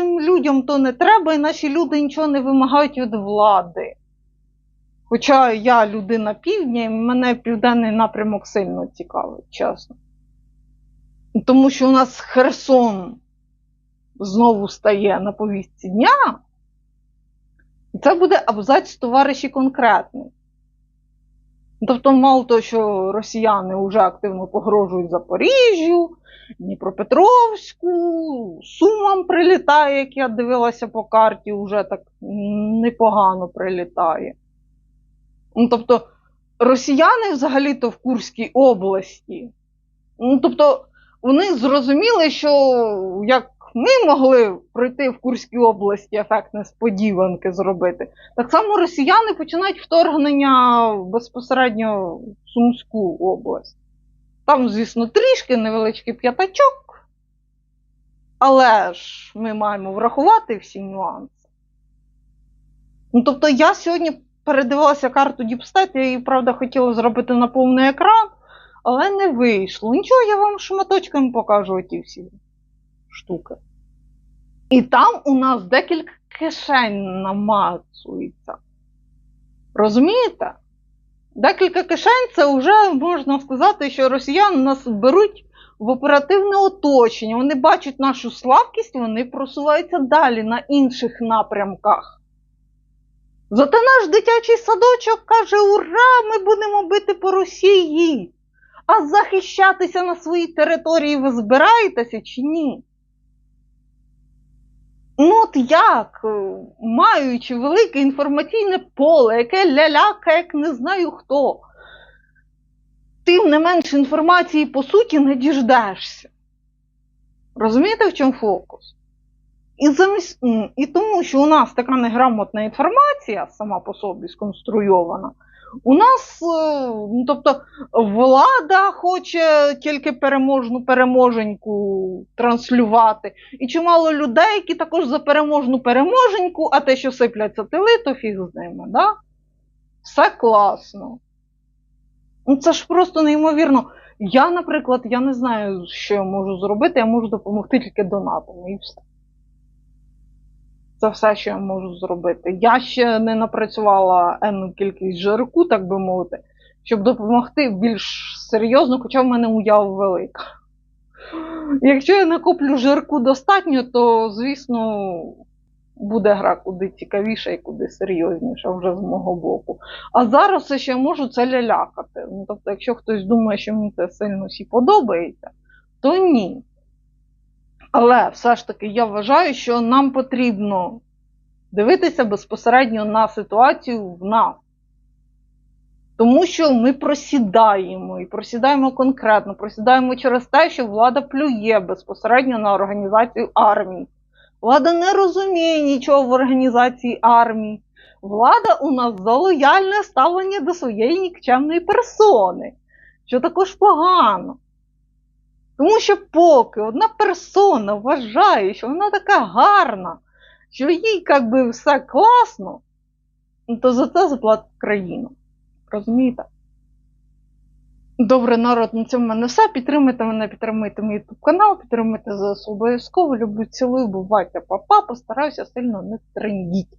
нашим людям то не треба, і наші люди нічого не вимагають від влади. Хоча я людина півдня, і мене південний напрямок сильно цікавить, чесно. Тому що у нас Херсон знову стає на повістці дня. І це буде абзац товариші конкретний. Тобто, мало того, що росіяни вже активно погрожують Запоріжжю, Дніпропетровську, прилітає, як я дивилася по карті, вже так непогано прилітає. Ну, тобто, росіяни взагалі-то в Курській області. Ну, тобто, вони зрозуміли, що як ми могли пройти в Курській області ефект несподіванки зробити, так само росіяни починають вторгнення безпосередньо в Сумську область. Там, звісно, трішки невеличкий п'ятачок, але ж ми маємо врахувати всі нюанси. Ну, тобто, я сьогодні передивилася карту Діпстет, я її, правда, хотіла зробити на повний екран, але не вийшло. Нічого, я вам шматочками покажу ті всі штуки. І там у нас декілька кишень намацується. Розумієте? Декілька кишень це вже можна сказати, що росіяни нас беруть в оперативне оточення. Вони бачать нашу слабкість, вони просуваються далі на інших напрямках. Зате наш дитячий садочок каже: Ура! Ми будемо бити по Росії! А захищатися на своїй території ви збираєтеся чи ні? Ну, от як, е, маючи велике інформаційне поле, яке ляляка, як не знаю хто, тим не менше інформації по суті не діждешся. Розумієте, в чому фокус? І, замість, і тому, що у нас така неграмотна інформація сама по собі сконструйована, у нас, е, ну, тобто, влада хоче тільки переможну переможеньку транслювати, і чимало людей, які також за переможну переможеньку, а те, що сипляться тили, то фіг з ними, да? Все класно. Ну, це ж просто неймовірно. Я, наприклад, я не знаю, що я можу зробити, я можу допомогти тільки донатами і все. Це все, що я можу зробити. Я ще не напрацювала енну кількість жирку, так би мовити, щоб допомогти більш серйозно, хоча в мене уява велика. Якщо я накоплю жирку достатньо, то, звісно, буде гра куди цікавіша і куди серйозніша вже з мого боку. А зараз я можу, це лялякати. Ну, тобто, якщо хтось думає, що мені це сильно всі подобається, то ні. Але все ж таки я вважаю, що нам потрібно дивитися безпосередньо на ситуацію в нас. Тому що ми просідаємо і просідаємо конкретно, просідаємо через те, що влада плює безпосередньо на організацію армії. Влада не розуміє нічого в організації армії. Влада у нас за лояльне ставлення до своєї нікчемної персони, що також погано. Тому що поки одна персона вважає, що вона така гарна, що їй як би все класно, ну, то за це заплатить країна. Розумієте? Добре, народ, на цьому в мене все. Підтримайте мене, підтримуйте мій YouTube канал, підтримуйте за обов'язково. Люблю, цілую, бувайте, папа, постараюся сильно не трендіть.